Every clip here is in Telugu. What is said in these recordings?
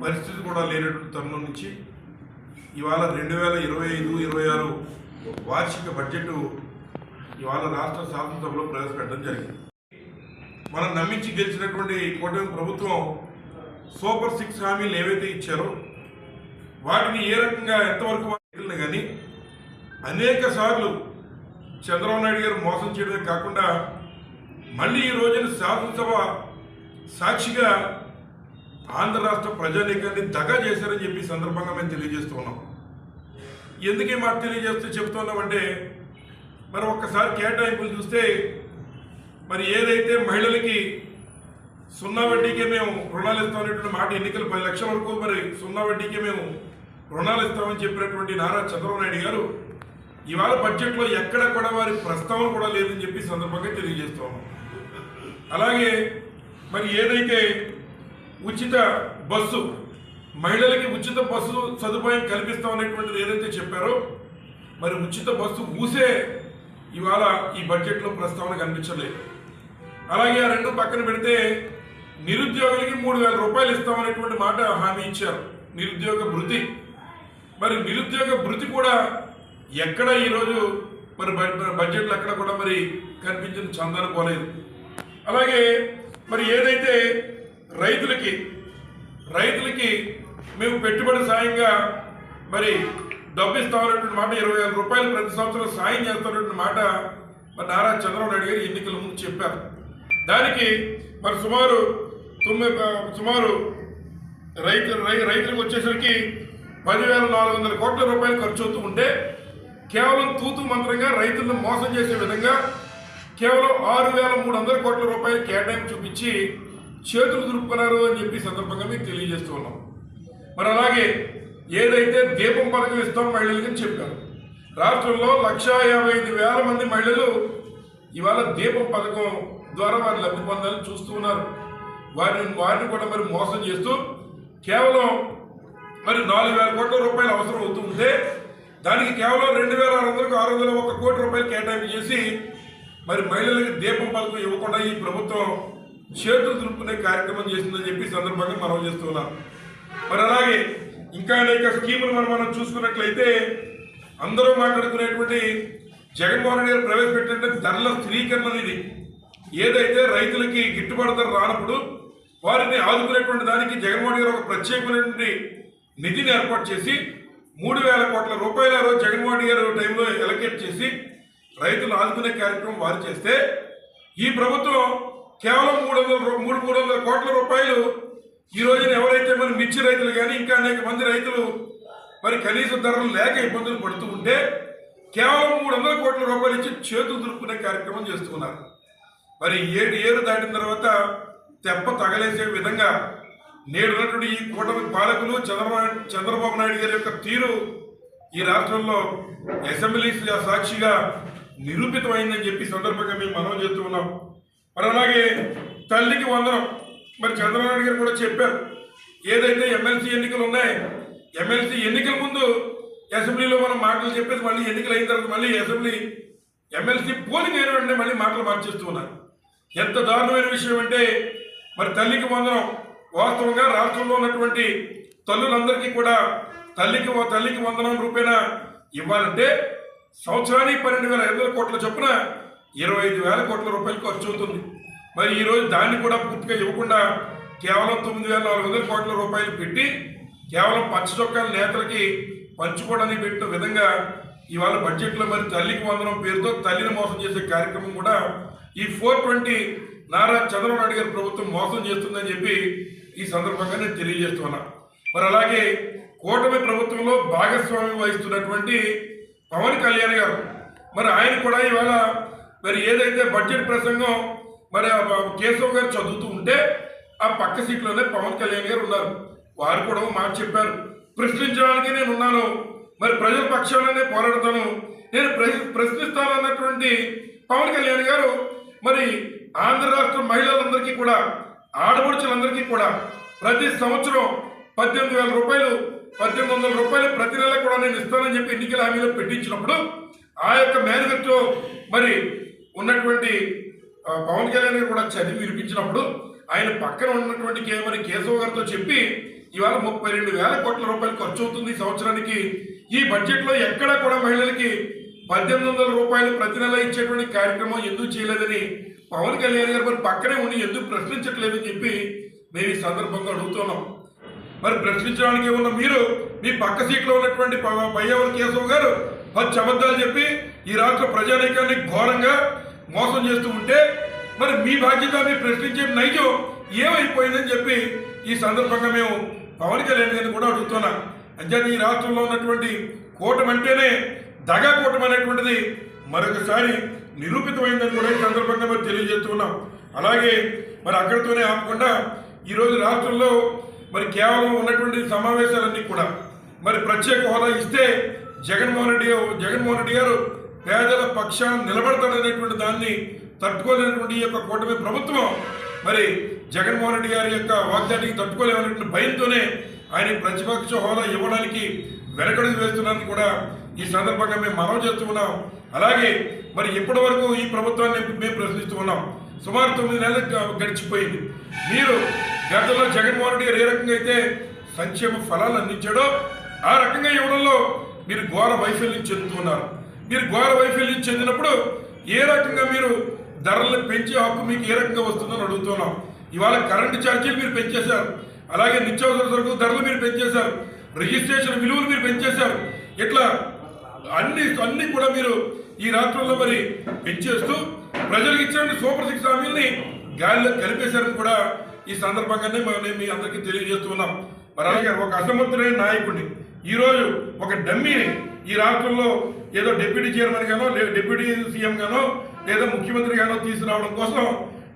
పరిస్థితి కూడా లేనటువంటి తరుణం నుంచి ఇవాళ రెండు వేల ఇరవై ఐదు ఇరవై ఆరు వార్షిక బడ్జెట్ ఇవాళ రాష్ట్ర శాసనసభలో ప్రవేశపెట్టడం జరిగింది. మనం నమ్మించి గెలిచినటువంటి కూటమి ప్రభుత్వం సూపర్ సిక్స్ హామీలు ఏవైతే ఇచ్చారో వాటిని ఏ రకంగా ఎంతవరకు వెళ్ళిన కానీ అనేక సార్లు చంద్రబాబు నాయుడు గారు మోసం చేయడమే కాకుండా మళ్ళీ ఈ రోజున శాసనసభ సాక్షిగా ఆంధ్ర రాష్ట్ర ప్రజానీకాన్ని దగా చేశారని చెప్పి సందర్భంగా మేము తెలియజేస్తూ ఉన్నాం. ఎందుకే మాట తెలియజేస్తూ చెప్తున్నామంటే మరి ఒక్కసారి కేటాయింపులు చూస్తే మరి ఏదైతే మహిళలకి సున్నా వడ్డీకే మేము రుణాలు ఇస్తామనేటువంటి మాట ఎన్నికలు పది లక్షల వరకు మరి సున్నా వడ్డీకే మేము రుణాలు ఇస్తామని చెప్పినటువంటి నారా చంద్రబాబు నాయుడు గారు ఇవాళ బడ్జెట్లో ఎక్కడ కూడా వారి ప్రస్తావన కూడా లేదని చెప్పి సందర్భంగా తెలియజేస్తాము అలాగే మరి ఏదైతే ఉచిత బస్సు మహిళలకి ఉచిత బస్సు సదుపాయం కల్పిస్తాం అనేటువంటిది ఏదైతే చెప్పారో మరి ఉచిత బస్సు ఊసే ఇవాళ ఈ బడ్జెట్లో ప్రస్తావన కనిపించలేదు. అలాగే ఆ రెండు పక్కన పెడితే నిరుద్యోగులకి మూడు వేల రూపాయలు ఇస్తామనేటువంటి మాట హామీ ఇచ్చారు. నిరుద్యోగ భృతి. మరి నిరుద్యోగ భృతి కూడా ఎక్కడ ఈరోజు మరి బడ్జెట్లు బడ్జెట్లో ఎక్కడ కూడా మరి కనిపించిన చందన పోలేదు. అలాగే మరి ఏదైతే రైతులకి రైతులకి మేము పెట్టుబడి సాయంగా మరి డబ్బు ఇస్తామన్నటువంటి మాట ఇరవై వేల రూపాయలు ప్రతి సంవత్సరం సాయం చేస్తామన్నటువంటి మాట మరి నారా చంద్రబాబు నాయుడు గారు ఎన్నికల ముందు చెప్పారు. దానికి మరి సుమారు తొమ్మిది సుమారు రైతు రై- రైతులకు వచ్చేసరికి పదివేల నాలుగు వందల కోట్ల రూపాయలు ఖర్చు అవుతూ ఉంటే కేవలం తూతు మంత్రంగా రైతులను మోసం చేసే విధంగా కేవలం ఆరు వేల మూడు వందల కోట్ల రూపాయలు కేటాయింపు చూపించి చేతులు దురుపుకున్నారు అని చెప్పి సందర్భంగా మీకు తెలియజేస్తూ ఉన్నాం. మరి అలాగే ఏదైతే దీపం పథకం ఇస్తాం మహిళలకి చెప్పారు. రాష్ట్రంలో లక్షా యాభై ఐదు వేల మంది మహిళలు ఇవాళ దీపం పథకం ద్వారా వారు లబ్ధి పొందాలని చూస్తూ ఉన్నారు. వారిని వారిని కూడా మరి మోసం చేస్తూ కేవలం మరి నాలుగు వేల కోట్ల రూపాయలు అవసరం అవుతూ ఉంటే దానికి కేవలం రెండు వేల ఆరు వందలకు ఆరు వందల ఒక కోటి రూపాయలు కేటాయింపు చేసి మరి మహిళలకు దీపం పథకం ఇవ్వకుండా ఈ ప్రభుత్వం చేతులు దులుపుకునే కార్యక్రమం చేసిందని చెప్పి సందర్భంగా మనం చేస్తున్నాం మరి అలాగే ఇంకా అనేక స్కీములు మనం మనం చూసుకున్నట్లయితే అందరూ మాట్లాడుకునేటువంటి జగన్మోహన్ రెడ్డి గారు ప్రవేశపెట్టిన ధరల స్థిరీకరణ ఇది. ఏదైతే రైతులకి గిట్టుబాటు ధర రానప్పుడు వారిని ఆదుకునేటువంటి దానికి జగన్మోహన్ గారు ఒక ప్రత్యేకమైనటువంటి నిధిని ఏర్పాటు చేసి మూడు వేల కోట్ల రూపాయల రోజు జగన్మోహన్ గారు టైంలో ఎలకేట్ చేసి రైతులు ఆదుకునే కార్యక్రమం వారు చేస్తే ఈ ప్రభుత్వం కేవలం మూడు వందల మూడు మూడు వందల కోట్ల రూపాయలు ఈ రోజున ఎవరైతే మరి మిర్చి రైతులు కానీ ఇంకా అనేక మంది రైతులు మరి కనీస ధరలు లేక ఇబ్బందులు పడుతూ ఉంటే కేవలం మూడు వందల కోట్ల రూపాయలు ఇచ్చి చేతులు దులుపుకునే కార్యక్రమం చేస్తున్నారు. మరి ఏడు ఏరు దాటిన తర్వాత తెప్ప తగలేసే విధంగా నేడున్నటువంటి ఈ కూటమి పాలకులు చంద్రబాబు చంద్రబాబు నాయుడు గారి యొక్క తీరు ఈ రాష్ట్రంలో అసెంబ్లీ సాక్షిగా నిరూపితమైందని చెప్పి సందర్భంగా మేము మనం చేస్తూ ఉన్నాం. మరి అలాగే తల్లికి వందనం. మరి చంద్రబాబు నాయుడు గారు కూడా చెప్పారు. ఏదైతే ఎమ్మెల్సీ ఎన్నికలు ఉన్నాయి ఎమ్మెల్సీ ఎన్నికల ముందు అసెంబ్లీలో మనం మాటలు చెప్పేసి మళ్ళీ ఎన్నికలు అయిన తర్వాత మళ్ళీ అసెంబ్లీ ఎమ్మెల్సీ పోలింగ్ అయిన వెంటనే మళ్ళీ మాటలు మార్చేస్తూ ఉన్నారు. ఎంత దారుణమైన విషయం అంటే మరి తల్లికి వందనం వాస్తవంగా రాష్ట్రంలో ఉన్నటువంటి తల్లులందరికీ కూడా తల్లికి తల్లికి వందనం రూపేణ ఇవ్వాలంటే సంవత్సరానికి పన్నెండు వేల ఐదు వేల కోట్ల చొప్పున ఇరవై ఐదు వేల కోట్ల రూపాయలు ఖర్చు అవుతుంది. మరి ఈరోజు దాన్ని కూడా పూర్తిగా ఇవ్వకుండా కేవలం తొమ్మిది వేల నాలుగు వందల కోట్ల రూపాయలు పెట్టి కేవలం పచ్చ చొక్కాల నేతలకి పంచుకోవడానికి పెట్టిన విధంగా ఇవాళ బడ్జెట్లో మరి తల్లికి వందనం పేరుతో తల్లిని మోసం చేసే కార్యక్రమం కూడా ఈ ఫోర్ ట్వంటీ నారా చంద్రబాబు నాయుడు గారి ప్రభుత్వం మోసం చేస్తుందని చెప్పి ఈ సందర్భంగా నేను తెలియజేస్తున్నా. మరి అలాగే కూటమి ప్రభుత్వంలో భాగస్వామ్యం వహిస్తున్నటువంటి పవన్ కళ్యాణ్ గారు మరి ఆయన కూడా ఇవాళ మరి ఏదైతే బడ్జెట్ ప్రసంగం మరి ఆ కేశవ్ గారు చదువుతూ ఉంటే ఆ పక్క సీట్లోనే పవన్ కళ్యాణ్ గారు ఉన్నారు. వారు కూడా మాట చెప్పారు. ప్రశ్నించడానికి నేను ఉన్నాను. మరి ప్రజల పక్షాలనే పోరాడతాను. నేను ప్రశ్నిస్తాను ప్రశ్నిస్తానన్నటువంటి పవన్ కళ్యాణ్ గారు మరి ఆంధ్ర రాష్ట్ర మహిళలందరికీ కూడా ఆడపడుచులందరికీ కూడా ప్రతి సంవత్సరం పద్దెనిమిది వేల రూపాయలు పద్దెనిమిది వందల రూపాయలు ప్రతి నెల కూడా నేను ఇస్తానని చెప్పి ఎన్నికల హామీలో పెట్టించినప్పుడు ఆ యొక్క మేనిఫెస్టో మరి ఉన్నటువంటి పవన్ కళ్యాణ్ గారు కూడా చదివి వినిపించినప్పుడు ఆయన పక్కన ఉన్నటువంటి కే కేశవ కేశవ్ గారితో చెప్పి ఇవాళ ముప్పై రెండు వేల కోట్ల రూపాయలు ఖర్చు అవుతుంది సంవత్సరానికి. ఈ బడ్జెట్లో ఎక్కడా కూడా మహిళలకి పద్దెనిమిది వందల రూపాయలు ప్రతి నెల ఇచ్చేటువంటి కార్యక్రమం ఎందుకు చేయలేదని పవన్ కళ్యాణ్ గారు మరి పక్కనే ఉండి ఎందుకు ప్రశ్నించట్లేదని చెప్పి మేము ఈ సందర్భంగా అడుగుతున్నాం. మరి ప్రశ్నించడానికి ఉన్న మీరు మీ పక్క సీట్లో ఉన్నటువంటి ప- కేశవ్ గారు? పచ్చి అబద్ధాలు చెప్పి ఈ రాష్ట్ర ప్రజానీకాన్ని ఘోరంగా మోసం చేస్తూ ఉంటే మరి మీ బాధ్యత మీరు ప్రశ్నించే నైజం ఏమైపోయిందని చెప్పి ఈ సందర్భంగా మేము పవన్ కళ్యాణ్ గారిని కూడా అడుగుతున్నాం. అంచేత ఈ రాష్ట్రంలో ఉన్నటువంటి కూటమి అంటేనే దగా కూటమి అనేటువంటిది మరొకసారి నిరూపితమైందని కూడా ఈ సందర్భంగా మరి తెలియజేస్తున్నాం అలాగే మరి అక్కడితోనే ఆపకుండా ఈరోజు రాష్ట్రంలో మరి కేవలం ఉన్నటువంటి సమావేశాలన్నీ కూడా మరి ప్రత్యేక హోదా ఇస్తే జగన్మోహన్ రెడ్డి జగన్మోహన్ రెడ్డి గారు పేదల పక్షాన నిలబడతాడనేటువంటి దాన్ని తట్టుకోలేనటువంటి ఈ యొక్క కూటమి ప్రభుత్వం మరి జగన్మోహన్ రెడ్డి గారి యొక్క వాగ్దానికి తట్టుకోలేమనేటువంటి భయంతోనే ఆయన ప్రతిపక్ష హోదా ఇవ్వడానికి వెనకడుగు వేస్తున్నారని కూడా ఈ సందర్భంగా మేము మనవి చేస్తూ ఉన్నాం. అలాగే మరి ఇప్పటి వరకు ఈ ప్రభుత్వాన్ని మేము ప్రశ్నిస్తూ ఉన్నాం. సుమారు తొమ్మిది నెలలు గడిచిపోయింది. మీరు గతంలో జగన్మోహన్ రెడ్డి గారు ఏ రకంగా అయితే సంక్షేమ ఫలాలు అందించాడో ఆ రకంగా ఇవ్వడంలో మీరు ఘోర వైఫల్యం చెందుతున్నారు మీరు ఘోర వైఫల్యం చెందినప్పుడు ఏ రకంగా మీరు ధరలు పెంచే హక్కు మీకు ఏ రకంగా వస్తుందని అడుగుతున్నాం. ఇవాళ కరెంటు ఛార్జీలు మీరు పెంచేశారు. అలాగే నిత్యావసర సరుకుల ధరలు మీరు పెంచేశారు. రిజిస్ట్రేషన్ విలువలు మీరు పెంచేశారు. ఇట్లా అన్ని అన్ని కూడా మీరు ఈ రాష్ట్రంలో మరి పెంచేస్తూ ప్రజలకు ఇచ్చిన సూపర్ సిక్స్ హామీల్ని గాలిలో కలిపేశారని కూడా ఈ సందర్భంగానే మేము మీ అందరికీ తెలియజేస్తున్నాం మరి అలాగే ఒక అసమర్థుడైన నాయకుడిని ఈరోజు ఒక డమ్మీని ఈ రాష్ట్రంలో ఏదో డిప్యూటీ చైర్మన్ గానో లేదా డిప్యూటీ సీఎం గానో లేదా ముఖ్యమంత్రి గానో తీసుకురావడం కోసం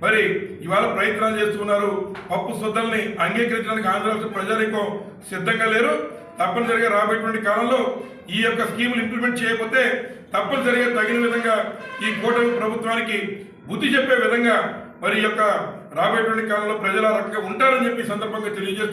మరి ఇవాళ ప్రయత్నాలు చేస్తున్నారు. పప్పు శుద్ధల్ని అంగీకరించడానికి ఆంధ్ర రాష్ట్ర సిద్ధంగా లేరు. తప్పనిసరిగా రాబోయేటువంటి కాలంలో ఈ యొక్క స్కీములు ఇంప్లిమెంట్ చేయకపోతే తప్పనిసరిగా తగిన విధంగా ఈ కూటమి ప్రభుత్వానికి బుద్ధి చెప్పే విధంగా మరి ఈ యొక్క రాబోయేటువంటి కాలంలో ప్రజల రకంగా ఉంటారని చెప్పి సందర్భంగా తెలియజేస్తూ